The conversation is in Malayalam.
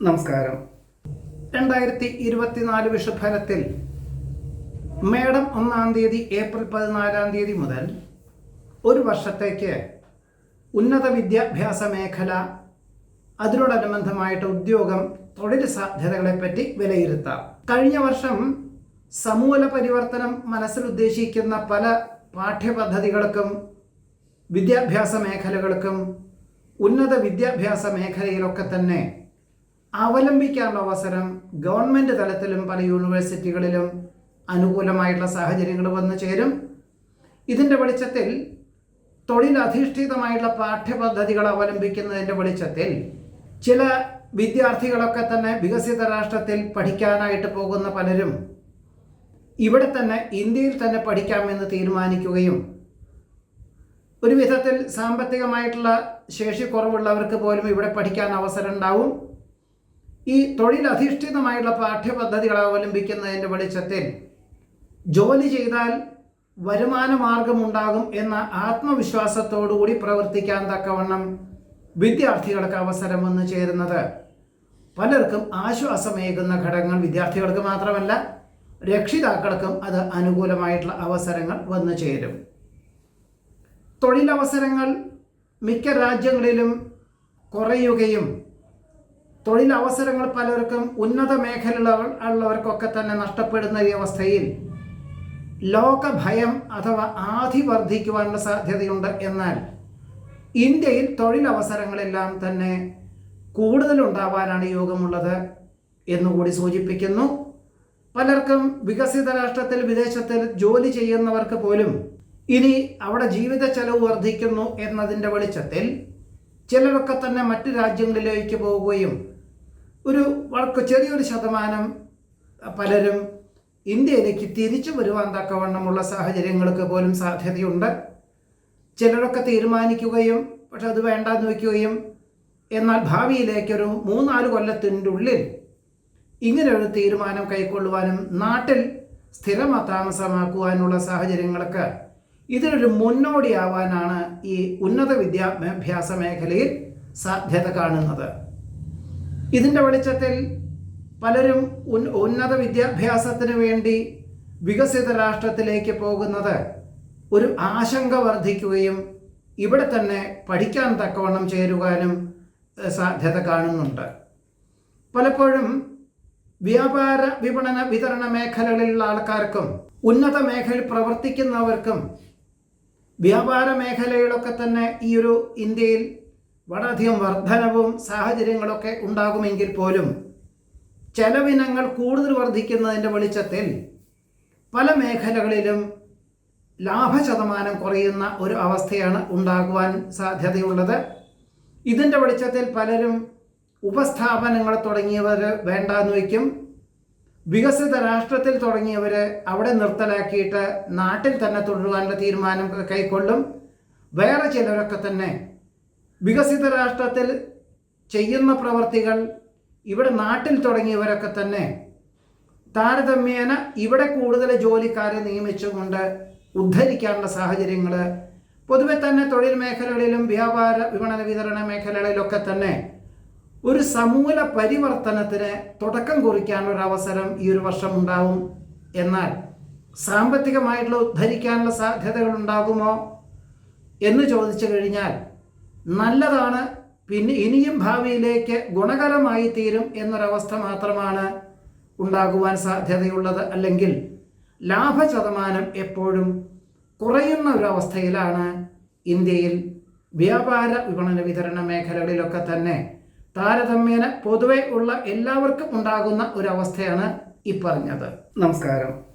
നമസ്കാരം. രണ്ടായിരത്തി ഇരുപത്തിനാല് വിഷുഫലത്തിൽ മേടം ഒന്നാം തീയതി ഏപ്രിൽ പതിനാലാം തീയതി മുതൽ ഒരു വർഷത്തേക്ക് ഉന്നത വിദ്യാഭ്യാസ മേഖല അതിനോടനുബന്ധമായിട്ട് ഉദ്യോഗം തൊഴിൽ സാധ്യതകളെപ്പറ്റി വിലയിരുത്താം. കഴിഞ്ഞ വർഷം സമൂല പരിവർത്തനം മനസ്സിൽ ഉദ്ദേശിക്കുന്ന പല പാഠ്യപദ്ധതികൾക്കും വിദ്യാഭ്യാസ മേഖലകൾക്കും ഉന്നത വിദ്യാഭ്യാസ മേഖലയിലൊക്കെ തന്നെ അവലംബിക്കാനുള്ള അവസരം ഗവൺമെന്റ് തലത്തിലും പല യൂണിവേഴ്സിറ്റികളിലും അനുകൂലമായിട്ടുള്ള സാഹചര്യങ്ങൾ വന്നു ചേരും. ഇതിന്റെ വെളിച്ചത്തിൽ തൊഴിലധിഷ്ഠിതമായിട്ടുള്ള പാഠ്യപദ്ധതികൾ അവലംബിക്കുന്നതിന്റെ വെളിച്ചത്തിൽ ചില വിദ്യാർത്ഥികളൊക്കെ തന്നെ വികസിത രാഷ്ട്രത്തിൽ പഠിക്കാനായിട്ട് പോകുന്ന പലരും ഇവിടെ തന്നെ ഇന്ത്യയിൽ തന്നെ പഠിക്കാമെന്ന് തീരുമാനിക്കുകയും ഒരു വിധത്തിൽ സാമ്പത്തികമായിട്ടുള്ള ശേഷി കുറവുള്ളവർക്ക് പോലും ഇവിടെ പഠിക്കാൻ അവസരം ഉണ്ടാവും. ഈ തൊഴിലധിഷ്ഠിതമായുള്ള പാഠ്യപദ്ധതികൾ അവലംബിക്കുന്നതിന്റെ വെളിച്ചത്തിൽ ജോലി ചെയ്താൽ വരുമാന മാർഗമുണ്ടാകും എന്ന ആത്മവിശ്വാസത്തോടുകൂടി പ്രവർത്തിക്കാൻ തക്കവണ്ണം വിദ്യാർത്ഥികൾക്ക് അവസരം വന്നു ചേരുന്നത്. പലർക്കും ആശ്വാസമേകുന്ന ഘടകങ്ങൾ വിദ്യാർത്ഥികൾക്ക് മാത്രമല്ല രക്ഷിതാക്കൾക്കും അത് അനുകൂലമായിട്ടുള്ള അവസരങ്ങൾ വന്നു ചേരും. തൊഴിലവസരങ്ങൾ മിക്ക രാജ്യങ്ങളിലും കുറയുകയും തൊഴിലവസരങ്ങൾ പലർക്കും ഉന്നത മേഖലകൾ ഉള്ളവർക്കൊക്കെ തന്നെ നഷ്ടപ്പെടുന്ന ഈ അവസ്ഥയിൽ ലോകഭയം അഥവാ ആധി വർദ്ധിക്കുവാനുള്ള സാധ്യതയുണ്ട് എന്നാൽ ഇന്ത്യയിൽ തൊഴിലവസരങ്ങളെല്ലാം തന്നെ കൂടുതലുണ്ടാവാനാണ് യോഗമുള്ളത് എന്നുകൂടി സൂചിപ്പിക്കുന്നു. പലർക്കും വികസിത രാഷ്ട്രത്തിൽ വിദേശത്തിൽ ജോലി ചെയ്യുന്നവർക്ക് പോലും ഇനി അവിടെ ജീവിത ചെലവ് വർദ്ധിക്കുന്നു എന്നതിന്റെ വെളിച്ചത്തിൽ ചിലരൊക്കെ തന്നെ മറ്റു രാജ്യങ്ങളിലേക്ക് പോവുകയും ഒരു വളരെ ചെറിയൊരു ശതമാനം പലരും ഇന്ത്യയിലേക്ക് തിരിച്ചു വരുവാൻ തക്കവണ്ണമുള്ള സാഹചര്യങ്ങൾക്ക് പോലും സാധ്യതയുണ്ട്. ചിലരൊക്കെ തീരുമാനിക്കുകയും പക്ഷെ അത് വേണ്ടാന്ന് വയ്ക്കുകയും എന്നാൽ ഭാവിയിലേക്കൊരു മൂന്നാൽ കൊല്ലത്തിന്റെ ഉള്ളിൽ ഇങ്ങനെ ഒരു തീരുമാനം കൈക്കൊള്ളുവാനും നാട്ടിൽ സ്ഥിരമ താമസമാക്കുവാനുള്ള സാഹചര്യങ്ങൾക്ക് ഇതിനൊരു മുന്നോടിയാവാനാണ് ഈ ഉന്നത വിദ്യാഭ്യാസ മേഖലയിൽ സാധ്യത കാണുന്നത്. ഇതിന്റെ വെളിച്ചത്തിൽ പലരും ഉന്നത വിദ്യാഭ്യാസത്തിന് വേണ്ടി വികസിത രാഷ്ട്രത്തിലേക്ക് പോകുന്നത് ഒരു ആശങ്ക വർദ്ധിക്കുകയും ഇവിടെ തന്നെ പഠിക്കാൻ തക്കവണ്ണം ചേരുവാനും സാധ്യത കാണുന്നുണ്ട്. പലപ്പോഴും വ്യാപാര വിപണന വിതരണ മേഖലകളിലുള്ള ആൾക്കാർക്കും ഉന്നത മേഖലയിൽ പ്രവർത്തിക്കുന്നവർക്കും വ്യാപാര മേഖലയിലൊക്കെ തന്നെ ഈ ഒരു ഇന്ത്യയിൽ വളരെയധികം വർധനവും സാഹചര്യങ്ങളൊക്കെ ഉണ്ടാകുമെങ്കിൽ പോലും ചെലവിനങ്ങൾ കൂടുതൽ വർദ്ധിക്കുന്നതിന്റെ വെളിച്ചത്തിൽ പല മേഖലകളിലും ലാഭശതമാനം കുറയുന്ന ഒരു അവസ്ഥയാണ് ഉണ്ടാകുവാൻ സാധ്യതയുള്ളത്. ഇതിന്റെ വെളിച്ചത്തിൽ പലരും ഉപസ്ഥാപനങ്ങൾ തുടങ്ങിയവർ വേണ്ടാന്ന് വയ്ക്കും. വികസിത രാഷ്ട്രത്തിൽ തുടങ്ങിയവർ അവിടെ നിർത്തലാക്കിയിട്ട് നാട്ടിൽ തന്നെ തുടരുവാനുള്ള തീരുമാനം കൈക്കൊള്ളും. വേറെ ചിലരൊക്കെ തന്നെ വികസിത രാഷ്ട്രത്തിൽ ചെയ്യുന്ന പ്രവർത്തികൾ ഇവിടെ നാട്ടിൽ തുടങ്ങിയവരൊക്കെ തന്നെ താരതമ്യേന ഇവിടെ കൂടുതൽ ജോലിക്കാരെ നിയമിച്ചുകൊണ്ട് ഉദ്ധരിക്കാനുള്ള സാഹചര്യങ്ങൾ പൊതുവെ തന്നെ തൊഴിൽ മേഖലകളിലും വ്യാപാര വിപണന വിതരണ മേഖലകളിലൊക്കെ തന്നെ ഒരു സമൂല പരിവർത്തനത്തിന് തുടക്കം കുറിക്കാനുള്ള അവസരം ഈ ഒരു വർഷം ഉണ്ടാവും. എന്നാൽ സാമ്പത്തികമായിട്ടുള്ള ഉദ്ധരിക്കാനുള്ള സാധ്യതകൾ ഉണ്ടാകുമോ എന്ന് ചോദിച്ചു കഴിഞ്ഞാൽ നല്ലതാണ്. പിന്നെ ഇനിയും ഭാവിയിലേക്ക് ഗുണകരമായി തീരും എന്നൊരവസ്ഥ മാത്രമാണ് ഉണ്ടാകുവാൻ സാധ്യതയുള്ളത്. അല്ലെങ്കിൽ ലാഭശതമാനം എപ്പോഴും കുറയുന്ന ഒരവസ്ഥയിലാണ് ഇന്ത്യയിൽ വ്യാപാര വിപണന വിതരണ മേഖലകളിലൊക്കെ തന്നെ താരതമ്യേന പൊതുവെ ഉള്ള എല്ലാവർക്കും ഉണ്ടാകുന്ന ഒരവസ്ഥയാണ് ഈ പറഞ്ഞത്. നമസ്കാരം.